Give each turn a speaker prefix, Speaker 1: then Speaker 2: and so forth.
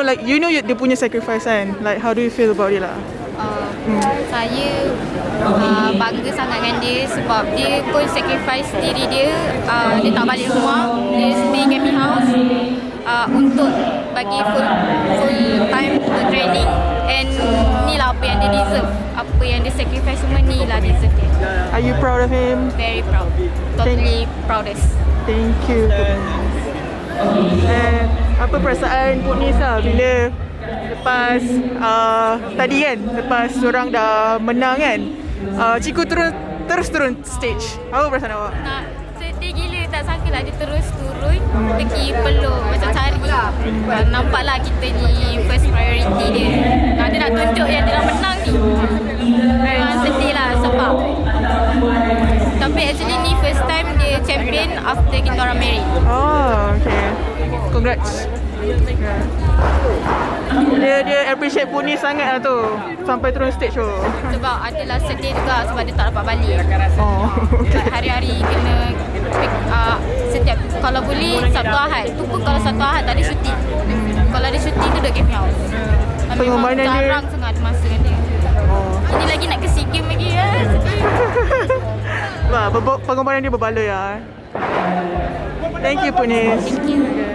Speaker 1: know like you know dia punya sacrifice kan. Like how do you feel about it lah?
Speaker 2: Uh, Saya uh, bangga sangat dengan dia sebab dia pun sacrifice diri dia. Uh, dia tak balik rumah. Dia stay camping house uh, untuk bagi full full time untuk training. And ni lah apa yang dia deserve. Apa yang dia sacrifice semua ni lah deserve dia.
Speaker 1: Are you proud of him?
Speaker 2: Very proud. Totally proudest.
Speaker 1: Thank you. And apa perasaan Put Nisa bila lepas uh, tadi kan lepas orang dah menang kan uh, Ciku turun terus turun stage. Apa perasaan awak?
Speaker 2: nak sedih gila tak sangka lah dia terus turun pergi peluk macam cari uh, nampaklah kita ni first priority dia uh, dia nak tunjuk yang dia dah menang ni uh, sedih lah sebab tapi actually ni first time dia champion after kita orang married
Speaker 1: Oh, okay. Congrats. Yeah. Dia dia appreciate Puni sangat lah tu sampai turun stage tu.
Speaker 2: sebab adalah sedih juga sebab dia tak dapat balik
Speaker 1: Oh.
Speaker 2: Sebab hari-hari kena uh, setiap kalau boleh Sabtu Ahad tu pun kalau Sabtu Ahad tak ada syuting kalau ada syuting tu duduk camping house
Speaker 1: Pengorbanan dia-
Speaker 2: jarang sangat ada masa dengan dia
Speaker 1: oh.
Speaker 2: ini lagi nak ke SEA Games lagi ya sedih
Speaker 1: Wah, pengorbanan dia berbaloi eh. Thank you Punis.
Speaker 2: Thank you